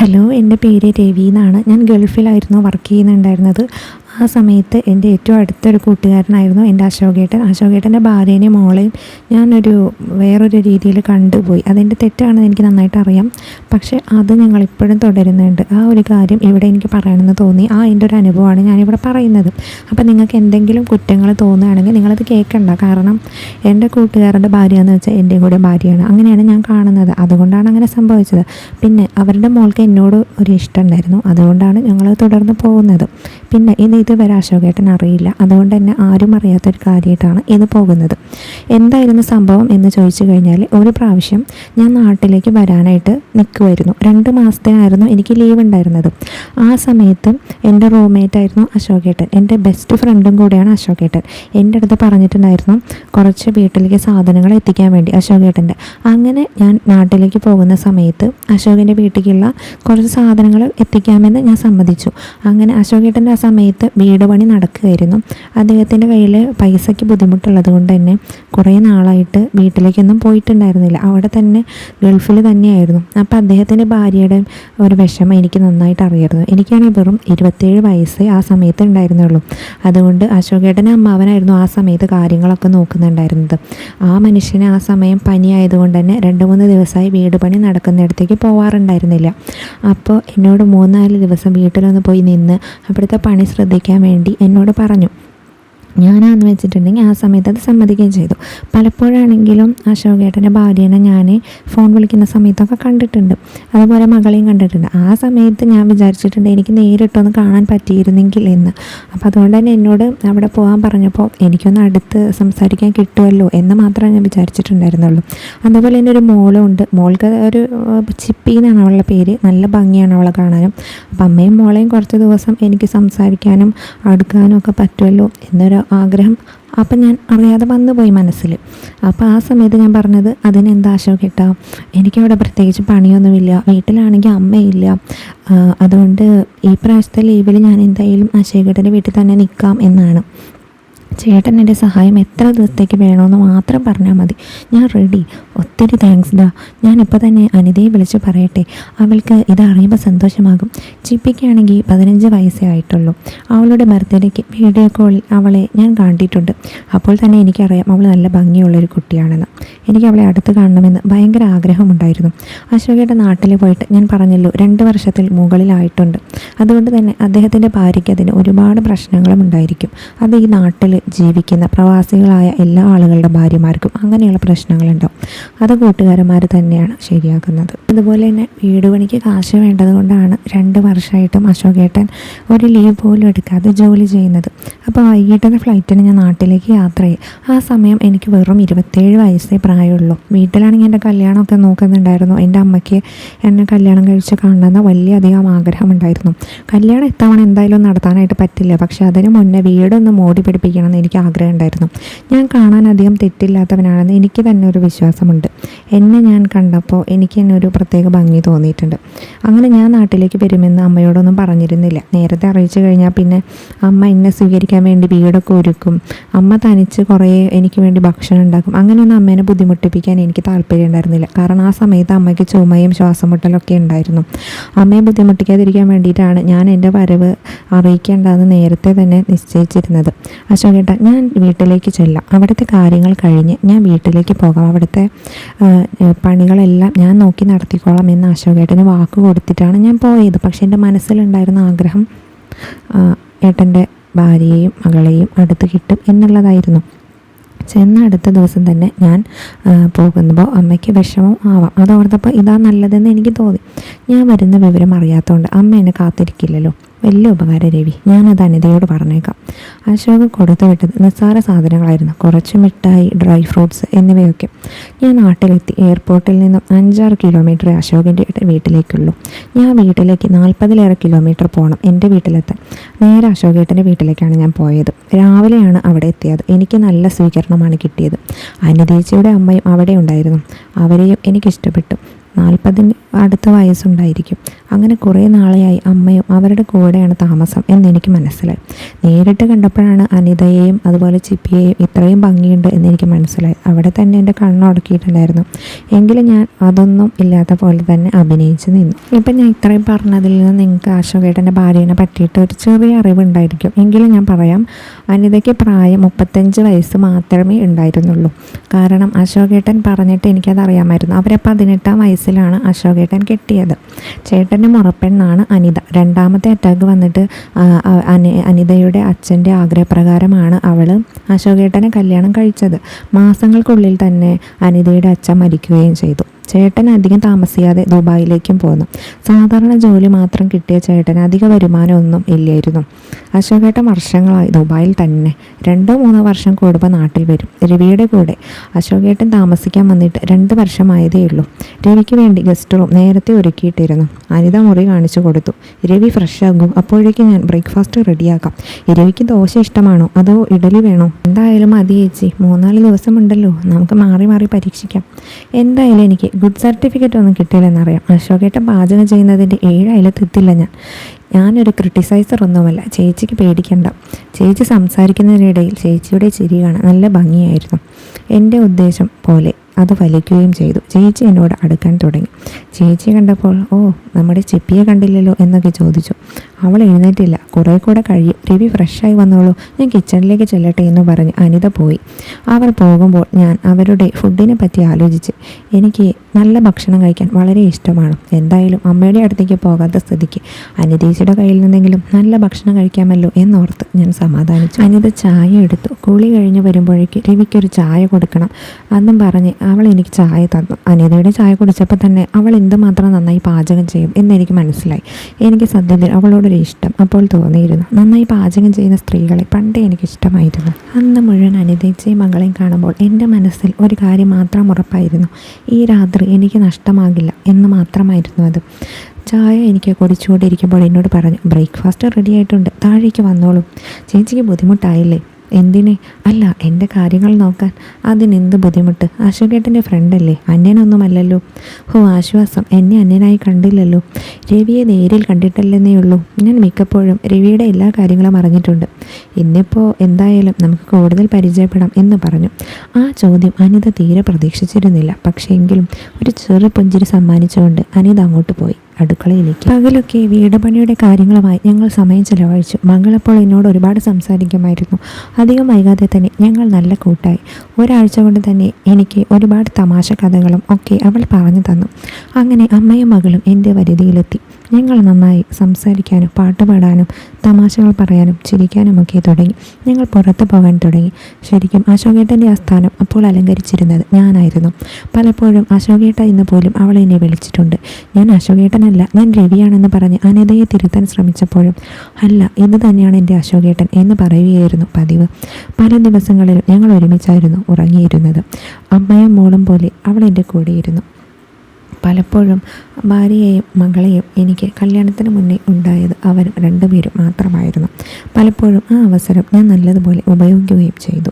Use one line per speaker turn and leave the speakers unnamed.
Hello എന്റെ പേര് രവി എന്നാണ്. ഞാൻ ഗൾഫിലായിരുന്നു വർക്ക് ചെയ്യുന്നുണ്ടായിരുന്നത്. ആ സമയത്ത് എന്റെ ഏറ്റവും അടുത്തൊരു കൂട്ടുകാരനായിരുന്നു എന്റെ അശോകേട്ടൻ. അശോകേട്ടന്റെ ഭാര്യേനെയും മോളെയും ഞാനൊരു വേറൊരു രീതിയിൽ കണ്ടുപോയി. അതെന്റെ തെറ്റാണെന്ന് എനിക്ക് നന്നായിട്ട് അറിയാം പക്ഷേ അത് ഞങ്ങൾ ഇപ്പോഴും തുടരുന്നുണ്ട്. ആ ഒരു കാര്യം ഇവിടെ എനിക്ക് പറയണമെന്ന് തോന്നി. ആ എന്റെ ഒരു അനുഭവമാണ് ഞാനിവിടെ പറയുന്നത്. അപ്പോൾ നിങ്ങൾക്ക് എന്തെങ്കിലും കുറ്റങ്ങൾ തോന്നുകയാണെങ്കിൽ നിങ്ങളത് കേൾക്കണ്ട. കാരണം എന്റെ കൂട്ടുകാരുടെ ഭാര്യ എന്ന് വെച്ചാൽ എന്റെയും കൂടെ ഭാര്യയാണ്. അങ്ങനെയാണ് ഞാൻ കാണുന്നത്. അതുകൊണ്ടാണ് അങ്ങനെ സംഭവിച്ചത്. പിന്നെ അവരുടെ മോൾക്ക് എന്നോട് ഒരു ഇഷ്ടം ഉണ്ടായിരുന്നു. അതുകൊണ്ടാണ് ഞങ്ങൾ തുടർന്ന് പോകുന്നത്. പിന്നെ ഇത് ഇതുവരെ അശോകേട്ടൻ അറിയില്ല. അതുകൊണ്ട് തന്നെ ആരും അറിയാത്തൊരു കാര്യമായിട്ടാണ് ഇത് പോകുന്നത്. എന്തായിരുന്നു സംഭവം എന്ന് ചോദിച്ചു കഴിഞ്ഞാൽ ഒരു പ്രാവശ്യം ഞാൻ നാട്ടിലേക്ക് വരാനായിട്ട് നിൽക്കുമായിരുന്നു രണ്ട് മാസത്തിനായിരുന്നു എനിക്ക് ലീവ് ഉണ്ടായിരുന്നത്. ആ സമയത്ത് എന്റെ റൂംമേറ്റ് ആയിരുന്നു അശോകേട്ടൻ. എന്റെ ബെസ്റ്റ് ഫ്രണ്ടും കൂടെയാണ് അശോകേട്ടൻ. എന്റെ അടുത്ത് പറഞ്ഞിട്ടുണ്ടായിരുന്നു കുറച്ച് വീട്ടിലേക്ക് സാധനങ്ങൾ എത്തിക്കാൻ വേണ്ടി അശോകേട്ടന്റെ. അങ്ങനെ ഞാൻ നാട്ടിലേക്ക് പോകുന്ന സമയത്ത് അശോകന്റെ വീട്ടിലേക്കുള്ള കുറച്ച് സാധനങ്ങൾ എത്തിക്കാമെന്ന് ഞാൻ സമ്മതിച്ചു. അങ്ങനെ അശോകേട്ടന്റെ ആ സമയത്ത് വീട് പണി നടക്കുകയായിരുന്നു. അദ്ദേഹത്തിന്റെ കയ്യിൽ പൈസയ്ക്ക് ബുദ്ധിമുട്ടുള്ളത് കൊണ്ട് തന്നെ കുറേ നാളായിട്ട് വീട്ടിലേക്കൊന്നും പോയിട്ടുണ്ടായിരുന്നില്ല. അവിടെ തന്നെ ഗൾഫിൽ തന്നെയായിരുന്നു. അപ്പോൾ അദ്ദേഹത്തിന്റെ ഭാര്യയുടെ ഒരു വിഷമം എനിക്ക് നന്നായിട്ട് അറിയായിരുന്നു. എനിക്കാണെങ്കിൽ വെറും ഇരുപത്തേഴ് വയസ്സേ ആ സമയത്ത് ഉണ്ടായിരുന്നുള്ളൂ. അതുകൊണ്ട് അശോകേട്ടന്റെ അമ്മാവനായിരുന്നു ആ സമയത്ത് കാര്യങ്ങളൊക്കെ നോക്കുന്നുണ്ടായിരുന്നത്. ആ മനുഷ്യനെ ആ സമയം പനിയായതുകൊണ്ട് തന്നെ രണ്ട് മൂന്ന് ദിവസമായി വീട് പണി നടക്കുന്നിടത്തേക്ക് പോവാറുണ്ടായിരുന്നില്ല. അപ്പോൾ എന്നോട് മൂന്നാൽ ദിവസം വീട്ടിലൊന്ന് പോയി നിന്ന് അവിടുത്തെ പണി ശ്രദ്ധിക്കാൻ വേണ്ടി എന്നോട് പറഞ്ഞു. ഞാനാന്ന് വെച്ചിട്ടുണ്ടെങ്കിൽ ആ സമയത്ത് അത് സമ്മതിക്കുകയും ചെയ്തു. പലപ്പോഴാണെങ്കിലും അശോകേട്ടന്റെ ഭാര്യനെ ഞാൻ ഫോൺ വിളിക്കുന്ന സമയത്തൊക്കെ കണ്ടിട്ടുണ്ട്. അതുപോലെ മകളെയും കണ്ടിട്ടുണ്ട്. ആ സമയത്ത് ഞാൻ വിചാരിച്ചിട്ടുണ്ട് എനിക്ക് നേരിട്ടൊന്ന് കാണാൻ പറ്റിയിരുന്നെങ്കിൽ എന്ന്. അപ്പോൾ അതുകൊണ്ട് തന്നെ എന്നോട് അവിടെ പോകാൻ പറഞ്ഞപ്പോൾ എനിക്കൊന്ന് അടുത്ത് സംസാരിക്കാൻ കിട്ടുമല്ലോ എന്ന് മാത്രമേ ഞാൻ വിചാരിച്ചിട്ടുണ്ടായിരുന്നുള്ളൂ. അതുപോലെ തന്നെ ഒരു മോളും ഉണ്ട്. മോൾക്ക് ഒരു ചിപ്പി എന്നാണ് അവളുടെ പേര്. നല്ല ഭംഗിയാണ് അവളെ കാണാനും. അപ്പം അമ്മയും മോളെയും കുറച്ച് ദിവസം എനിക്ക് സംസാരിക്കാനും അടുക്കാനും ഒക്കെ പറ്റുമല്ലോ എന്നൊരു ആഗ്രഹം. അപ്പം ഞാൻ അറിയാതെ വന്നുപോയി മനസ്സിൽ. അപ്പോൾ ആ സമയത്ത് ഞാൻ പറഞ്ഞത് അതിനെന്താ കിട്ടാം എനിക്കവിടെ പ്രത്യേകിച്ച് പണിയൊന്നുമില്ല. വീട്ടിലാണെങ്കിൽ അമ്മയില്ല. അതുകൊണ്ട് ഈ പ്രാവശ്യത്തെ ലീവിൽ ഞാൻ എന്തായാലും അശോകേട്ടന്റെ വീട്ടിൽ തന്നെ നിൽക്കാം എന്നാണ്. ചേട്ടൻ എന്റെ സഹായം എത്ര ദിവസത്തേക്ക് വേണമെന്ന് മാത്രം പറഞ്ഞാൽ മതി. ഞാൻ റെഡി ഒത്തിരി താങ്ക്സ് ഡാ ഞാനിപ്പോൾ തന്നെ അനിതയെ വിളിച്ച് പറയട്ടെ. അവൾക്ക് ഇതറിയുമ്പോൾ സന്തോഷമാകും. ചിപ്പിക്കാണെങ്കിൽ പതിനഞ്ച് വയസ്സേ ആയിട്ടുള്ളൂ. അവളുടെ ബർത്ത്ഡേക്ക് വീഡിയോ കോളിൽ അവളെ ഞാൻ കണ്ടിട്ടുണ്ട് അപ്പോൾ തന്നെ എനിക്കറിയാം അവൾ നല്ല ഭംഗിയുള്ളൊരു കുട്ടിയാണെന്ന്. എനിക്ക് അവളെ അടുത്ത് കാണണമെന്ന് ഭയങ്കര ആഗ്രഹമുണ്ടായിരുന്നു. അശോകയുടെ നാട്ടിൽ പോയിട്ട് ഞാൻ പറഞ്ഞല്ലോ രണ്ട് വർഷത്തിൽ മുകളിലായിട്ടുണ്ട്. അതുകൊണ്ട് തന്നെ അദ്ദേഹത്തിന്റെ ഭാര്യയ്ക്ക് അതിന് ഒരുപാട് പ്രശ്നങ്ങളും ഉണ്ടായിരിക്കും. അത് ഈ നാട്ടിൽ ജീവിക്കുന്ന പ്രവാസികളായ എല്ലാ ആളുകളുടെ ഭാര്യമാർക്കും അങ്ങനെയുള്ള പ്രശ്നങ്ങളുണ്ടാവും. അത് കൂട്ടുകാരന്മാർ തന്നെയാണ് ശരിയാക്കുന്നത്. അതുപോലെ തന്നെ വീട് പണിക്ക് കാശ് വേണ്ടതുകൊണ്ടാണ് രണ്ട് വർഷമായിട്ടും അശോകേട്ടൻ ഒരു ലീവ് പോലും എടുക്കാതെ ജോലി ചെയ്യുന്നത്. അപ്പോൾ വൈകിട്ടത്തെ ഫ്ലൈറ്റിന് ഞാൻ നാട്ടിലേക്ക് യാത്ര ചെയ്യും. ആ സമയം എനിക്ക് വെറും ഇരുപത്തേഴ് വയസ്സേ പ്രായമുള്ളൂ. വീട്ടിലാണെങ്കിൽ എന്റെ കല്യാണമൊക്കെ നോക്കുന്നുണ്ടായിരുന്നു. എന്റെ അമ്മയ്ക്ക് എന്നെ കല്യാണം കഴിച്ച് കാണണമെന്ന് വലിയധികം ആഗ്രഹമുണ്ടായിരുന്നു. കല്യാണം എത്തവണ എന്തായാലും നടത്താനായിട്ട് പറ്റില്ല. പക്ഷേ അതിന് മുന്നേ വീടൊന്ന് മോടി എനിക്ക് ആഗ്രഹം ഉണ്ടായിരുന്നു ഞാൻ കാണാൻ അധികം തെറ്റില്ലാത്തവനാണെന്ന് എനിക്ക് തന്നെ ഒരു വിശ്വാസമുണ്ട്. എന്നെ ഞാൻ കണ്ടപ്പോൾ എനിക്ക് തന്നെ ഒരു പ്രത്യേക ഭംഗി തോന്നിയിട്ടുണ്ട്. അങ്ങനെ ഞാൻ നാട്ടിലേക്ക് വരുമെന്ന് അമ്മയോടൊന്നും പറഞ്ഞിരുന്നില്ല. നേരത്തെ അറിയിച്ചു കഴിഞ്ഞാൽ പിന്നെ അമ്മ എന്നെ സ്വീകരിക്കാൻ വേണ്ടി വീടൊക്കെ ഒരുക്കും. അമ്മ തനിച്ച് കുറേ എനിക്ക് വേണ്ടി ഭക്ഷണം ഉണ്ടാക്കും. അങ്ങനെയൊന്നും അമ്മേനെ ബുദ്ധിമുട്ടിപ്പിക്കാൻ എനിക്ക് താല്പര്യം ഉണ്ടായിരുന്നില്ല കാരണം ആ സമയത്ത് അമ്മയ്ക്ക് ചുമയും ശ്വാസം മുട്ടലൊക്കെ ഉണ്ടായിരുന്നു. അമ്മയെ ബുദ്ധിമുട്ടിക്കാതിരിക്കാൻ വേണ്ടിയിട്ടാണ് ഞാൻ എന്റെ വരവ് അറിയിക്കേണ്ടതെന്ന് നേരത്തെ തന്നെ നിശ്ചയിച്ചിരുന്നത്. അശോകേട്ട ഞാൻ വീട്ടിലേക്ക് ചെല്ലാം. അവിടുത്തെ കാര്യങ്ങൾ കഴിഞ്ഞ് ഞാൻ വീട്ടിലേക്ക് പോകാം. അവിടുത്തെ പണികളെല്ലാം ഞാൻ നോക്കി നടത്തിക്കോളാം എന്ന് അശോകേട്ടന് വാക്ക് കൊടുത്തിട്ടാണ് ഞാൻ പോയത്. പക്ഷേ എന്റെ മനസ്സിലുണ്ടായിരുന്ന ആഗ്രഹം ഏട്ടന്റെ ഭാര്യയെയും മകളെയും അടുത്ത് കിട്ടും എന്നുള്ളതായിരുന്നു. ചെന്ന അടുത്ത ദിവസം തന്നെ ഞാൻ പോകുമ്പോൾ അമ്മയ്ക്ക് വിഷമം ആവാം. അതോർത്തപ്പോൾ ഇതാ നല്ലതെന്ന് എനിക്ക് തോന്നി. ഞാൻ വരുന്ന വിവരം അറിയാത്തതുകൊണ്ട് അമ്മ എന്നെ കാത്തിരിക്കില്ലല്ലോ. വലിയ ഉപകാരം രവി. ഞാനത് അനിതയോട് പറഞ്ഞേക്കാം. അശോക് കൊടുത്തു വിട്ടത് നിസ്സാര സാധനങ്ങളായിരുന്നു. കുറച്ച് മിഠായി ഡ്രൈ ഫ്രൂട്ട്സ് എന്നിവയൊക്കെ ഞാൻ നാട്ടിലെത്തി. എയർപോർട്ടിൽ നിന്നും അഞ്ചാറ് കിലോമീറ്റർ അശോകിന്റെ വീട്ടിലേക്കുള്ളൂ. ഞാൻ വീട്ടിലേക്ക് നാൽപ്പതിലേറെ കിലോമീറ്റർ പോകണം എന്റെ വീട്ടിലെത്താൻ. നേരെ അശോകേട്ടന്റെ വീട്ടിലേക്കാണ് ഞാൻ പോയത്. രാവിലെയാണ് അവിടെ എത്തിയത്. എനിക്ക് നല്ല സ്വീകരണമാണ് കിട്ടിയത്. അനിതേച്ചിയുടെ അമ്മയും അവിടെ ഉണ്ടായിരുന്നു. അവരെയും എനിക്കിഷ്ടപ്പെട്ടു. നാൽപ്പതിന് അടുത്ത വയസ്സുണ്ടായിരിക്കും. അങ്ങനെ കുറേ നാളെയായി അമ്മയും അവരുടെ കൂടെയാണ് താമസം എന്നെനിക്ക് മനസ്സിലായി. നേരിട്ട് കണ്ടപ്പോഴാണ് അനിതയെയും അതുപോലെ ചിപ്പിയെയും ഇത്രയും ഭംഗിയുണ്ട് എന്നെനിക്ക് മനസ്സിലായി. അവിടെ തന്നെ എന്റെ കണ്ണുടക്കിയിട്ടുണ്ടായിരുന്നു എങ്കിലും ഞാൻ അതൊന്നും ഇല്ലാത്ത പോലെ തന്നെ അഭിനയിച്ച് നിന്നു. ഇപ്പം ഞാൻ ഇത്രയും പറഞ്ഞതിൽ നിന്ന് നിങ്ങൾക്ക് അശോകേട്ടന്റെ ഭാര്യനെ പറ്റിയിട്ട് ഒരു ചെറിയ അറിവുണ്ടായിരിക്കും. എങ്കിലും ഞാൻ പറയാം അനിതയ്ക്ക് പ്രായം മുപ്പത്തഞ്ച് വയസ്സ് മാത്രമേ ഉണ്ടായിരുന്നുള്ളൂ. കാരണം അശോകേട്ടൻ പറഞ്ഞിട്ട് എനിക്കത് അറിയാമായിരുന്നു അവരെ പതിനെട്ടാം വയസ്സിലാണ് അശോകേട്ടൻ കെട്ടിയത്. ചേട്ടന്റെ മുറപ്പെണ്ണാണ് അനിത. രണ്ടാമത്തെ അറ്റാക്ക് വന്നിട്ട് അനി അനിതയുടെ അച്ഛന്റെ ആഗ്രഹപ്രകാരമാണ് അവൾ അശോകേട്ടനെ കല്യാണം കഴിച്ചത്. മാസങ്ങൾക്കുള്ളിൽ തന്നെ അനിതയുടെ അച്ഛൻ മരിക്കുകയും ചെയ്തു. ചേട്ടൻ അധികം താമസിയാതെ ദുബായിലേക്കും പോന്നു. സാധാരണ ജോലി മാത്രം കിട്ടിയ ചേട്ടൻ അധിക വരുമാനമൊന്നും ഇല്ലായിരുന്നു. അശോകേട്ടൻ വർഷങ്ങളായി ദുബായിൽ തന്നെ. രണ്ടോ മൂന്നോ വർഷം കൂടുമ്പോൾ നാട്ടിൽ വരും. രവിയുടെ കൂടെ അശോകേട്ടൻ താമസിക്കാൻ വന്നിട്ട് രണ്ട് വർഷമായതേ ഉള്ളൂ. രവിക്ക് വേണ്ടി ഗസ്റ്റ് റൂം നേരത്തെ ഒരുക്കിയിട്ടിരുന്നു. അനിത മുറി കാണിച്ചു കൊടുത്തു. രവി ഫ്രഷ് ആകും. അപ്പോഴേക്കും ഞാൻ ബ്രേക്ക്ഫാസ്റ്റ് റെഡിയാക്കാം. രവിക്ക് ദോശ ഇഷ്ടമാണോ? അതോ ഇഡലി വേണോ? എന്തായാലും മതി ചേച്ചി. മൂന്നാൽ ദിവസമുണ്ടല്ലോ. നമുക്ക് മാറി മാറി പരീക്ഷിക്കാം. എന്തായാലും എനിക്ക് ഗുഡ് സർട്ടിഫിക്കറ്റ് ഒന്നും കിട്ടിയില്ലെന്നറിയാം അശോകേട്ടൻ പാചകം ചെയ്യുന്നതിന്റെ ഏഴായാലും തെത്തില്ല ഞാൻ. ഞാനൊരു ക്രിട്ടിസൈസർ ഒന്നുമല്ല. ചേച്ചിക്ക് പേടിക്കണ്ട. ചേച്ചി സംസാരിക്കുന്നതിനിടയിൽ ചേച്ചിയുടെ ചിരി കാണാൻ നല്ല ഭംഗിയായിരുന്നു. എന്റെ ഉദ്ദേശം പോലെ അത് ഫലിക്കുകയും ചെയ്തു. ചേച്ചി എന്നോട് അടുക്കാൻ തുടങ്ങി. ചേച്ചി കണ്ടപ്പോൾ ഓ നമ്മുടെ ചിപ്പിയെ കണ്ടില്ലല്ലോ എന്നൊക്കെ ചോദിച്ചു. അവൾ എഴുന്നേറ്റില്ല. കുറേ കൂടെ കഴിയും രവി ഫ്രഷായി വന്നോളൂ. ഞാൻ കിച്ചണിലേക്ക് ചെല്ലട്ടെ എന്ന് പറഞ്ഞ് അനിത പോയി. അവർ പോകുമ്പോൾ ഞാൻ അവരുടെ ഫുഡിനെ പറ്റി ആലോചിച്ച് എനിക്ക് നല്ല ഭക്ഷണം കഴിക്കാൻ വളരെ ഇഷ്ടമാണ്. എന്തായാലും അമ്മയുടെ അടുത്തേക്ക് പോകാത്ത സ്ഥിതിക്ക് അനിതേച്ചിയുടെ കയ്യിൽ നിന്നെങ്കിലും നല്ല ഭക്ഷണം കഴിക്കാമല്ലോ എന്നോർത്ത് ഞാൻ സമാധാനിച്ചു. അനിത ചായ എടുത്തു. കുളി കഴിഞ്ഞ് വരുമ്പോഴേക്ക് രവിക്കൊരു ചായ കൊടുക്കണം. അന്നും പറഞ്ഞ് അവൾ എനിക്ക് ചായ തന്നു. അനിതയുടെ ചായ കുടിച്ചപ്പോൾ തന്നെ അവൾ എന്തുമാത്രം നന്നായി പാചകം ചെയ്യും എന്നെനിക്ക് മനസ്സിലായി. എനിക്ക് സത്യത്തിൽ അവളോടൊരു ഇഷ്ടം അപ്പോൾ തോന്നിയിരുന്നു. നന്നായി പാചകം ചെയ്യുന്ന സ്ത്രീകളെ പണ്ടേ എനിക്ക് ഇഷ്ടമായിരുന്നു അന്ന് മുഴുവൻ അനിതേച്ചയും മകളെയും കാണുമ്പോൾ എന്റെ മനസ്സിൽ ഒരു കാര്യം മാത്രം ഉറപ്പായിരുന്നു. ഈ രാത്രി എനിക്ക് നഷ്ടമാകില്ല എന്ന് മാത്രമായിരുന്നു അത്. ചായ എനിക്ക് കുടിച്ചുകൊണ്ടിരിക്കുമ്പോൾ എന്നോട് പറഞ്ഞു ബ്രേക്ക്ഫാസ്റ്റ് റെഡി ആയിട്ടുണ്ട്. താഴേക്ക് വന്നോളൂ. ചേച്ചിക്ക് ബുദ്ധിമുട്ടായില്ലേ? എന്തിനെ? അല്ല എന്റെ കാര്യങ്ങൾ നോക്കാൻ. അതിനെന്ത് ബുദ്ധിമുട്ട്? അശോകേട്ടന്റെ ഫ്രണ്ടല്ലേ അന്യനൊന്നുമല്ലല്ലോ. ഹോ ആശ്വാസം. എന്നെ അന്യനായി കണ്ടില്ലല്ലോ. രവിയെ നേരിൽ കണ്ടിട്ടല്ലെന്നേ ഉള്ളൂ. ഞാൻ മിക്കപ്പോഴും രവിയുടെ എല്ലാ കാര്യങ്ങളും അറിഞ്ഞിട്ടുണ്ട്. ഇന്നിപ്പോൾ എന്തായാലും നമുക്ക് കൂടുതൽ പരിചയപ്പെടാം എന്ന് പറഞ്ഞു. ആ ചോദ്യം അനിത തീരെ പ്രതീക്ഷിച്ചിരുന്നില്ല. പക്ഷേ എങ്കിലും ഒരു ചെറു പുഞ്ചിരി സമ്മാനിച്ചുകൊണ്ട് അനിത അങ്ങോട്ട് പോയി. അടുക്കളയിലേക്ക്. പകലൊക്കെ വീടപണിയുടെ കാര്യങ്ങളുമായി ഞങ്ങൾ സമയം ചെലവഴിച്ചു. മകളപ്പോൾ എന്നോട് ഒരുപാട് സംസാരിക്കുമായിരുന്നു. അധികം വൈകാതെ തന്നെ ഞങ്ങൾ നല്ല കൂട്ടായി. ഒരാഴ്ച കൊണ്ട് തന്നെ എനിക്ക് ഒരുപാട് തമാശ കഥകളും ഒക്കെ അവൾ പറഞ്ഞു തന്നു. അങ്ങനെ അമ്മയും മകളും എന്റെ വരുതിയിലെത്തി. ഞങ്ങൾ നന്നായി സംസാരിക്കാനും പാട്ടുപാടാനും തമാശകൾ പറയാനും ചിരിക്കാനുമൊക്കെ തുടങ്ങി. ഞങ്ങൾ പുറത്തു പോകാൻ തുടങ്ങി. ശരിക്കും അശോകേട്ടന്റെ ആസ്ഥാനം അപ്പോൾ അലങ്കരിച്ചിരുന്നത് ഞാനായിരുന്നു. പലപ്പോഴും അശോകേട്ട എന്ന് പോലും അവൾ എന്നെ വിളിച്ചിട്ടുണ്ട്. ഞാൻ അശോകേട്ടനല്ല ഞാൻ രവിയാണെന്ന് പറഞ്ഞ് അനിതയെ തിരുത്താൻ ശ്രമിച്ചപ്പോഴും അല്ല ഇത് തന്നെയാണ് എന്റെ അശോകേട്ടൻ എന്ന് പറയുകയായിരുന്നു പതിവ്. പല ദിവസങ്ങളിലും ഞങ്ങൾ ഒരുമിച്ചായിരുന്നു ഉറങ്ങിയിരുന്നത്. അമ്മയും മോളും പോലെ അവൾ എന്റെ കൂടെയിരുന്നു. പലപ്പോഴും ഭാര്യയെയും മകളെയും എനിക്ക് കല്യാണത്തിന് മുന്നേ ഉണ്ടായത് അവർ രണ്ടുപേരും മാത്രമായിരുന്നു. പലപ്പോഴും ആ അവസരം ഞാൻ നല്ലതുപോലെ ഉപയോഗിക്കുകയും ചെയ്തു.